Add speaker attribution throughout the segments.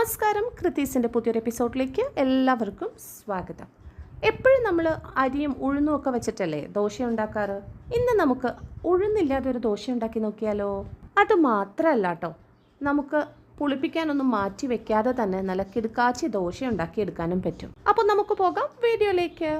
Speaker 1: നമസ്കാരം. കൃത്തീസിന്റെ പുതിയൊരു എപ്പിസോഡിലേക്ക് എല്ലാവർക്കും സ്വാഗതം. എപ്പോഴും നമ്മൾ അരിയും ഉഴുന്നും ഒക്കെ വെച്ചിട്ടല്ലേ ദോശ ഉണ്ടാക്കാറ്? ഇന്ന് നമുക്ക് ഉഴുന്നില്ലാതെ ഒരു ദോശ ഉണ്ടാക്കി നോക്കിയാലോ? അത് മാത്രമല്ല കേട്ടോ നമുക്ക് പുളിപ്പിക്കാനൊന്നും മാറ്റി വെക്കാതെ തന്നെ നല്ല കിടുക്കാച്ചി ദോശ ഉണ്ടാക്കിയെടുക്കാനും പറ്റും. അപ്പോൾ നമുക്ക് പോകാം വീഡിയോയിലേക്ക്.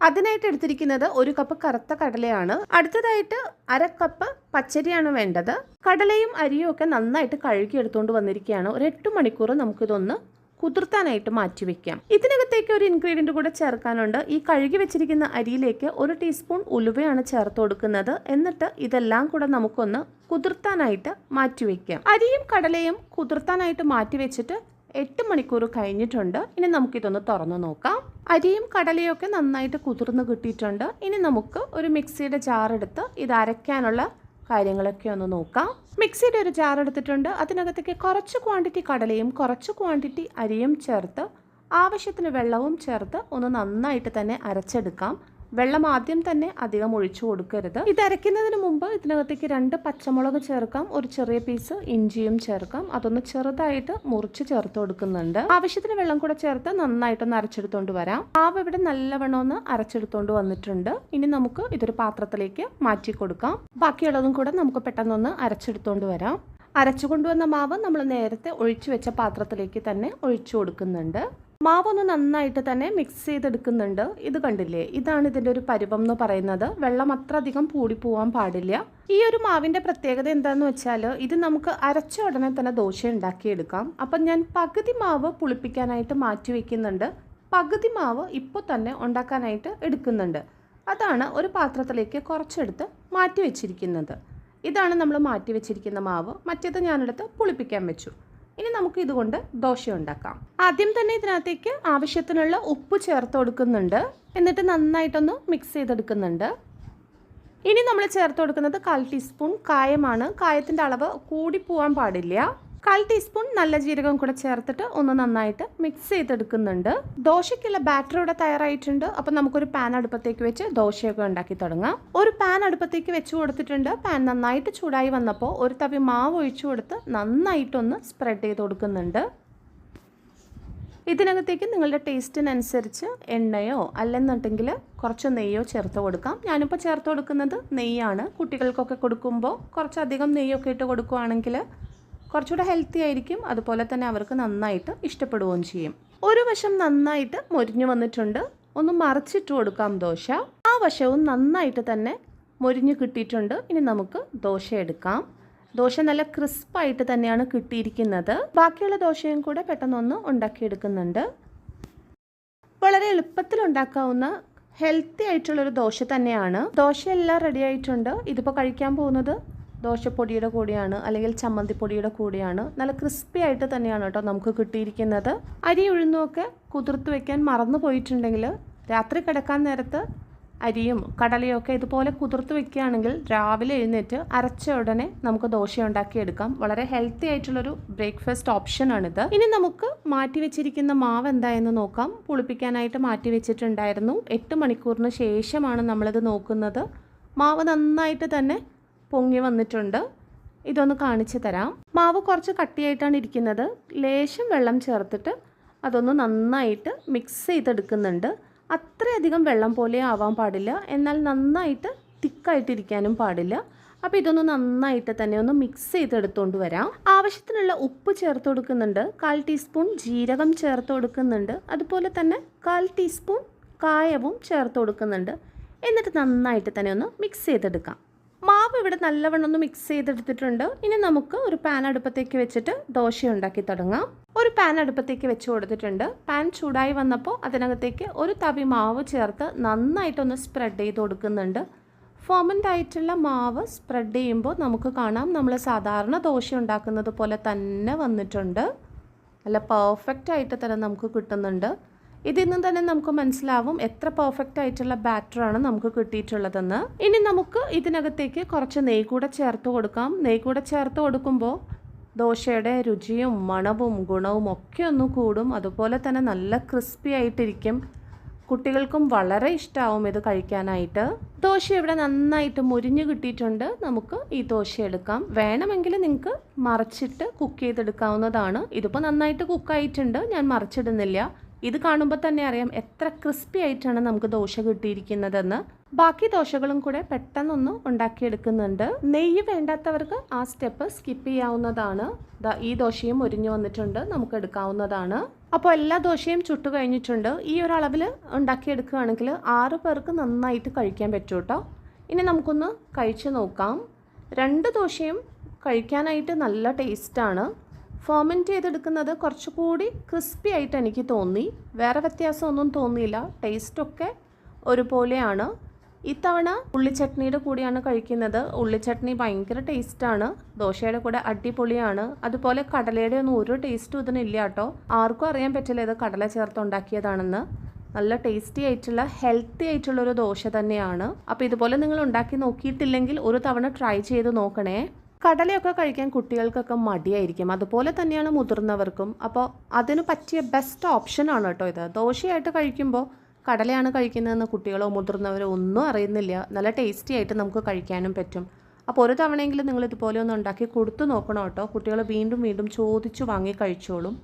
Speaker 1: അതിനായിട്ട് എടുത്തിരിക്കുന്നത് ഒരു കപ്പ് കറുത്ത കടലയാണ്. അടുത്തതായിട്ട് അര കപ്പ് പച്ചരിയാണ് വേണ്ടത്. കടലയും അരിയും ഒക്കെ നന്നായിട്ട് കഴുകി എടുത്തുകൊണ്ട് വന്നിരിക്കുകയാണ്. ഒരു എട്ട് മണിക്കൂർ നമുക്കിതൊന്ന് കുതിർത്താനായിട്ട് മാറ്റി വെക്കാം. ഇതിനകത്തേക്ക് ഒരു ഇൻഗ്രീഡിയന്റ് കൂടെ ചേർക്കാനുണ്ട്. ഈ കഴുകി വെച്ചിരിക്കുന്ന അരിയിലേക്ക് ഒരു ടീസ്പൂൺ ഉലുവയാണ് ചേർത്ത് കൊടുക്കുന്നത്. എന്നിട്ട് ഇതെല്ലാം കൂടെ നമുക്കൊന്ന് കുതിർത്താനായിട്ട് മാറ്റി വെക്കാം. അരിയും കടലയും കുതിർത്താനായിട്ട് മാറ്റി വെച്ചിട്ട് എട്ട് മണിക്കൂർ കഴിഞ്ഞിട്ടുണ്ട്. ഇനി നമുക്കിതൊന്ന് തുറന്നു നോക്കാം. അരിയും കടലയും ഒക്കെ നന്നായിട്ട് കുതിർന്ന് കിട്ടിയിട്ടുണ്ട്. ഇനി നമുക്ക് ഒരു മിക്സിയുടെ ജാർ എടുത്ത് ഇത് അരയ്ക്കാനുള്ള കാര്യങ്ങളൊക്കെ ഒന്ന് നോക്കാം. മിക്സിയുടെ ഒരു ജാർ എടുത്തിട്ടുണ്ട്. അതിനകത്തേക്ക് കുറച്ച് ക്വാണ്ടിറ്റി കടലയും കുറച്ച് ക്വാണ്ടിറ്റി അരിയും ചേർത്ത് ആവശ്യത്തിന് വെള്ളവും ചേർത്ത് ഒന്ന് നന്നായിട്ട് തന്നെ അരച്ചെടുക്കാം. വെള്ളം ആദ്യം തന്നെ അധികം ഒഴിച്ചു കൊടുക്കരുത്. ഇത് അരയ്ക്കുന്നതിന് മുമ്പ് ഇതിനകത്തേക്ക് രണ്ട് പച്ചമുളക് ചേർക്കാം. ഒരു ചെറിയ പീസ് ഇഞ്ചിയും ചേർക്കാം. അതൊന്ന് ചെറുതായിട്ട് മുറിച്ച് ചേർത്ത് കൊടുക്കുന്നുണ്ട്. ആവശ്യത്തിന് വെള്ളം കൂടെ ചേർത്ത് നന്നായിട്ടൊന്ന് അരച്ചെടുത്തോണ്ട് വരാം. മാവ് ഇവിടെ നല്ലവണ്ണം ഒന്ന് അരച്ചെടുത്തോണ്ട് വന്നിട്ടുണ്ട്. ഇനി നമുക്ക് ഇതൊരു പാത്രത്തിലേക്ക് മാറ്റി കൊടുക്കാം. ബാക്കിയുള്ളതും കൂടെ നമുക്ക് പെട്ടെന്നൊന്ന് അരച്ചെടുത്തോണ്ട് വരാം. അരച്ചു കൊണ്ടുവന്ന മാവ് നമ്മൾ നേരത്തെ ഒഴിച്ചു വെച്ച പാത്രത്തിലേക്ക് തന്നെ ഒഴിച്ചു കൊടുക്കുന്നുണ്ട്. മാവൊന്ന് നന്നായിട്ട് തന്നെ മിക്സ് ചെയ്തെടുക്കുന്നുണ്ട്. ഇത് കണ്ടില്ലേ? ഇതാണ് ഇതിന്റെ ഒരു പരുവം എന്ന് പറയുന്നത്. വെള്ളം അത്ര അധികം പൂടിപ്പോവാൻ പാടില്ല. ഈ ഒരു മാവിന്റെ പ്രത്യേകത എന്താണെന്ന് വെച്ചാൽ ഇത് നമുക്ക് അരച്ച ഉടനെ തന്നെ ദോശ ഉണ്ടാക്കിയെടുക്കാം. അപ്പം ഞാൻ പകുതി മാവ് പുളിപ്പിക്കാനായിട്ട് മാറ്റി വയ്ക്കുന്നുണ്ട് പകുതി മാവ് ഇപ്പോൾ തന്നെ ഉണ്ടാക്കാനായിട്ട് എടുക്കുന്നുണ്ട്. അതാണ് ഒരു പാത്രത്തിലേക്ക് കുറച്ചെടുത്ത് മാറ്റി വെച്ചിരിക്കുന്നത്. ഇതാണ് നമ്മൾ മാറ്റി വെച്ചിരിക്കുന്ന മാവ്. മറ്റേത് ഞാനെടുത്ത് പുളിപ്പിക്കാൻ വെച്ചു. ഇനി നമുക്ക് ഇതുകൊണ്ട് ദോശ ഉണ്ടാക്കാം. ആദ്യം തന്നെ ഇതിനകത്തേക്ക് ആവശ്യത്തിനുള്ള ഉപ്പ് ചേർത്ത് കൊടുക്കുന്നുണ്ട്. എന്നിട്ട് നന്നായിട്ടൊന്ന് മിക്സ് ചെയ്തെടുക്കുന്നുണ്ട്. ഇനി നമ്മൾ ചേർത്ത് കൊടുക്കുന്നത് കാൽ ടീസ്പൂൺ കായമാണ്. കായത്തിന്റെ അളവ് കൂടി പോകാൻ പാടില്ല. കാൽ ടീസ്പൂൺ നല്ല ജീരകം കൂടെ ചേർത്തിട്ട് ഒന്ന് നന്നായിട്ട് മിക്സ് ചെയ്തെടുക്കുന്നുണ്ട്. ദോശയ്ക്കുള്ള ബാറ്റർ ഇവിടെ തയ്യാറായിട്ടുണ്ട്. അപ്പം നമുക്കൊരു പാൻ അടുപ്പത്തേക്ക് വെച്ച് ദോശയൊക്കെ ഉണ്ടാക്കി തുടങ്ങാം. ഒരു പാൻ അടുപ്പത്തേക്ക് വെച്ച് കൊടുത്തിട്ടുണ്ട്. പാൻ നന്നായിട്ട് ചൂടായി വന്നപ്പോൾ ഒരു തവി മാവ് ഒഴിച്ചു കൊടുത്ത് നന്നായിട്ടൊന്ന് സ്പ്രെഡ് ചെയ്ത് കൊടുക്കുന്നുണ്ട്. ഇതിനകത്തേക്ക് നിങ്ങളുടെ ടേസ്റ്റിനനുസരിച്ച് എണ്ണയോ അല്ലെന്നുണ്ടെങ്കിൽ കുറച്ച് നെയ്യോ ചേർത്ത് കൊടുക്കാം. ഞാനിപ്പോൾ ചേർത്ത് കൊടുക്കുന്നത് നെയ്യാണ്. കുട്ടികൾക്കൊക്കെ കൊടുക്കുമ്പോൾ കുറച്ചധികം നെയ്യൊക്കെ ഇട്ട് കൊടുക്കുകയാണെങ്കിൽ കുറച്ചുകൂടെ ഹെൽത്തി ആയിരിക്കും. അതുപോലെ തന്നെ അവർക്ക് നന്നായിട്ട് ഇഷ്ടപ്പെടുകയും ചെയ്യും. ഒരു വശം നന്നായിട്ട് മൊരിഞ്ഞു വന്നിട്ടുണ്ട്. ഒന്ന് മറിച്ചിട്ട് കൊടുക്കാം ദോശ. ആ വശവും നന്നായിട്ട് തന്നെ മൊരിഞ്ഞു കിട്ടിയിട്ടുണ്ട്. ഇനി നമുക്ക് ദോശ എടുക്കാം. ദോശ നല്ല ക്രിസ്പായിട്ട് തന്നെയാണ് കിട്ടിയിരിക്കുന്നത്. ബാക്കിയുള്ള ദോശയും കൂടെ പെട്ടെന്നൊന്ന് ഉണ്ടാക്കിയെടുക്കുന്നുണ്ട്. വളരെ എളുപ്പത്തിൽ ഉണ്ടാക്കാവുന്ന ഹെൽത്തി ആയിട്ടുള്ളൊരു ദോശ തന്നെയാണ്. ദോശയെല്ലാം റെഡി ആയിട്ടുണ്ട്. ഇതിപ്പോൾ കഴിക്കാൻ പോകുന്നത് ദോശപ്പൊടിയുടെ കൂടെയാണ് അല്ലെങ്കിൽ ചമ്മന്തിപ്പൊടിയുടെ കൂടെയാണ്. നല്ല ക്രിസ്പി ആയിട്ട് തന്നെയാണ് കേട്ടോ നമുക്ക് കിട്ടിയിരിക്കുന്നത്. അരി ഉഴുന്നുമൊക്കെ കുതിർത്ത് വെക്കാൻ മറന്നു പോയിട്ടുണ്ടെങ്കിൽ രാത്രി കിടക്കാൻ നേരത്ത് അരിയും കടലയും ഒക്കെ ഇതുപോലെ കുതിർത്ത് വെക്കുകയാണെങ്കിൽ രാവിലെ എഴുന്നേറ്റ് അരച്ച ഉടനെ നമുക്ക് ദോശ ഉണ്ടാക്കിയെടുക്കാം വളരെ ഹെൽത്തി ആയിട്ടുള്ളൊരു ബ്രേക്ക്ഫാസ്റ്റ് ഓപ്ഷനാണിത് ഇനി നമുക്ക് മാറ്റി വെച്ചിരിക്കുന്ന മാവ് എന്തായെന്ന് നോക്കാം. പുളിപ്പിക്കാനായിട്ട് മാറ്റി വെച്ചിട്ടുണ്ടായിരുന്നു. എട്ട് മണിക്കൂറിന് ശേഷമാണ് നമ്മളിത് നോക്കുന്നത്. മാവ് നന്നായിട്ട് തന്നെ പൊങ്ങി വന്നിട്ടുണ്ട്. ഇതൊന്ന് കാണിച്ചു തരാം. മാവ് കുറച്ച് കട്ടിയായിട്ടാണ് ഇരിക്കുന്നത്. ലേശം വെള്ളം ചേർത്തിട്ട് അതൊന്ന് നന്നായിട്ട് മിക്സ് ചെയ്തെടുക്കുന്നുണ്ട്. അത്രയധികം വെള്ളം പോലെ ആവാൻ പാടില്ല. എന്നാൽ നന്നായിട്ട് തിക്കായിട്ടിരിക്കാനും പാടില്ല. അപ്പോൾ ഇതൊന്ന് നന്നായിട്ട് തന്നെ ഒന്ന് മിക്സ് ചെയ്തെടുത്തുകൊണ്ട് വരാം. ആവശ്യത്തിനുള്ള ഉപ്പ് ചേർത്ത് കൊടുക്കുന്നുണ്ട്. കാൽ ടീസ്പൂൺ ജീരകം ചേർത്ത് കൊടുക്കുന്നുണ്ട്. അതുപോലെ തന്നെ കാൽ ടീസ്പൂൺ കായവും ചേർത്ത് കൊടുക്കുന്നുണ്ട്. എന്നിട്ട് നന്നായിട്ട് തന്നെ ഒന്ന് മിക്സ് ചെയ്തെടുക്കാം. മാവ് ഇവിടെ നല്ലവണ്ണം ഒന്ന് മിക്സ് ചെയ്തെടുത്തിട്ടുണ്ട്. ഇനി നമുക്ക് ഒരു പാൻ അടുപ്പത്തേക്ക് വെച്ചിട്ട് ദോശ ഉണ്ടാക്കി തുടങ്ങാം. ഒരു പാൻ അടുപ്പത്തേക്ക് വെച്ച് കൊടുത്തിട്ടുണ്ട്. പാൻ ചൂടായി വന്നപ്പോൾ അതിനകത്തേക്ക് ഒരു തവി മാവ് ചേർത്ത് നന്നായിട്ടൊന്ന് സ്പ്രെഡ് ചെയ്ത് കൊടുക്കുന്നുണ്ട്. ഫോമന്റ് ആയിട്ടുള്ള മാവ് സ്പ്രെഡ് ചെയ്യുമ്പോൾ നമുക്ക് കാണാം നമ്മൾ സാധാരണ ദോശ ഉണ്ടാക്കുന്നത് പോലെ തന്നെ വന്നിട്ടുണ്ട്. നല്ല പെർഫെക്റ്റ് ആയിട്ട് തന്നെ നമുക്ക് കിട്ടുന്നുണ്ട്. ഇതിൽ നിന്ന് തന്നെ നമുക്ക് മനസ്സിലാവും എത്ര പെർഫെക്റ്റ് ആയിട്ടുള്ള ബാറ്ററാണ് നമുക്ക് കിട്ടിയിട്ടുള്ളതെന്ന്. ഇനി നമുക്ക് ഇതിനകത്തേക്ക് കുറച്ച് നെയ് കൂടെ ചേർത്ത് കൊടുക്കാം. നെയ് കൂടെ ചേർത്ത് കൊടുക്കുമ്പോൾ ദോശയുടെ രുചിയും മണവും ഗുണവും ഒക്കെ ഒന്ന് കൂടും. അതുപോലെ തന്നെ നല്ല ക്രിസ്പി ആയിട്ടിരിക്കും. കുട്ടികൾക്കും വളരെ ഇഷ്ടമാവും ഇത് കഴിക്കാനായിട്ട്. ദോശ ഇവിടെ നന്നായിട്ട് മുരിഞ്ഞു കിട്ടിയിട്ടുണ്ട്. നമുക്ക് ഈ ദോശ എടുക്കാം. വേണമെങ്കിൽ നിങ്ങൾക്ക് മറിച്ചിട്ട് കുക്ക് ചെയ്തെടുക്കാവുന്നതാണ്. ഇതിപ്പോൾ നന്നായിട്ട് കുക്കായിട്ടുണ്ട് ഞാൻ മറിച്ചിടുന്നില്ല. ഇത് കാണുമ്പോൾ തന്നെ അറിയാം എത്ര ക്രിസ്പി ആയിട്ടാണ് നമുക്ക് ദോശ കിട്ടിയിരിക്കുന്നതെന്ന്. ബാക്കി ദോശകളും കൂടെ പെട്ടെന്നൊന്ന് ഉണ്ടാക്കിയെടുക്കുന്നുണ്ട്. നെയ്യ് വേണ്ടാത്തവർക്ക് ആ സ്റ്റെപ്പ് സ്കിപ്പ് ചെയ്യാവുന്നതാണ്. ഈ ദോശയും ഒരിഞ്ഞു വന്നിട്ടുണ്ട്. നമുക്ക് എടുക്കാവുന്നതാണ്. അപ്പോൾ എല്ലാ ദോശയും ചുട്ടു കഴിഞ്ഞിട്ടുണ്ട്. ഈ ഒരളവിൽ ഉണ്ടാക്കിയെടുക്കുകയാണെങ്കിൽ ആറ് പേർക്ക് നന്നായിട്ട് കഴിക്കാൻ പറ്റും കേട്ടോ ഇനി നമുക്കൊന്ന് കഴിച്ചു നോക്കാം. രണ്ട് ദോശയും കഴിക്കാനായിട്ട് നല്ല ടേസ്റ്റാണ് ഫെർമെന്റ് ചെയ്തെടുക്കുന്നത് കുറച്ചുകൂടി ക്രിസ്പി ആയിട്ട് എനിക്ക് തോന്നി. വേറെ വ്യത്യാസമൊന്നും തോന്നിയില്ല. ടേസ്റ്റൊക്കെ ഒരുപോലെയാണ്. ഇത്തവണ ഉള്ളിച്ചട്നിയുടെ കൂടെയാണ് കഴിക്കുന്നത്. ഉള്ളിച്ചട്നി ഭയങ്കര ടേസ്റ്റാണ് ദോശയുടെ കൂടെ അടിപൊളിയാണ്. അതുപോലെ കടലയുടെ ഒന്നും ഒരു ടേസ്റ്റും ഇതിനില്ല കേട്ടോ. ആർക്കും അറിയാൻ പറ്റില്ല ഇത് കടല ചേർത്ത് ഉണ്ടാക്കിയതാണെന്ന്. നല്ല ടേസ്റ്റി ആയിട്ടുള്ള ഹെൽത്തി ആയിട്ടുള്ള ഒരു ദോശ തന്നെയാണ്. അപ്പോൾ ഇതുപോലെ നിങ്ങൾ ഉണ്ടാക്കി നോക്കിയിട്ടില്ലെങ്കിൽ ഒരു തവണ ട്രൈ ചെയ്ത് നോക്കണേ. കടലയൊക്കെ കഴിക്കാൻ കുട്ടികൾക്കൊക്കെ മടിയായിരിക്കും. അതുപോലെ തന്നെയാണ് മുതിർന്നവർക്കും. അപ്പോൾ അതിന് പറ്റിയ ബെസ്റ്റ് ഓപ്ഷൻ ആണ് കേട്ടോ ഇത്. ദോശയായിട്ട് കഴിക്കുമ്പോൾ കടലയാണ് കഴിക്കുന്നതെന്ന് കുട്ടികളോ മുതിർന്നവരോ ഒന്നും അറിയുന്നില്ല. നല്ല ടേസ്റ്റി ആയിട്ട് നമുക്ക് കഴിക്കാനും പറ്റും. അപ്പോൾ ഒരു തവണയെങ്കിലും നിങ്ങൾ ഇതുപോലെ ഒന്ന് ഉണ്ടാക്കി കൊടുത്തു നോക്കണം കേട്ടോ. കുട്ടികൾ വീണ്ടും വീണ്ടും ചോദിച്ചു വാങ്ങി കഴിച്ചോളും.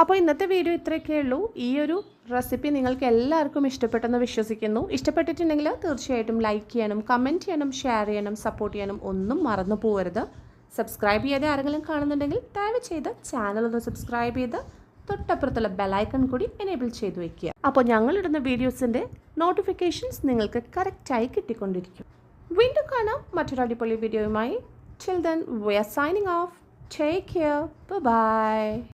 Speaker 1: അപ്പോൾ ഇന്നത്തെ വീഡിയോ ഇത്രയൊക്കെ ഉള്ളൂ. ഈ ഒരു റെസിപ്പി നിങ്ങൾക്ക് എല്ലാവർക്കും ഇഷ്ടപ്പെട്ടെന്ന് വിശ്വസിക്കുന്നു. ഇഷ്ടപ്പെട്ടിട്ടുണ്ടെങ്കിൽ തീർച്ചയായിട്ടും ലൈക്ക് ചെയ്യണം കമന്റ് ചെയ്യണം ഷെയർ ചെയ്യണം സപ്പോർട്ട് ചെയ്യണം ഒന്നും മറന്നു പോകരുത് സബ്സ്ക്രൈബ് ചെയ്യാതെ ആരെങ്കിലും കാണുന്നുണ്ടെങ്കിൽ ദയവ് ചെയ്ത് ചാനൽ ഒന്ന് സബ്സ്ക്രൈബ് ചെയ്ത് തൊട്ടപ്പുറത്തുള്ള ബെലൈക്കൺ കൂടി എനേബിൾ ചെയ്ത് വെക്കുക. അപ്പോൾ ഞങ്ങളിടുന്ന വീഡിയോസിന്റെ നോട്ടിഫിക്കേഷൻസ് നിങ്ങൾക്ക് കറക്റ്റായി കിട്ടിക്കൊണ്ടിരിക്കും. വീണ്ടും കാണാം മറ്റൊരു അടിപൊളി വീഡിയോയുമായി chill we we are signing off take care bye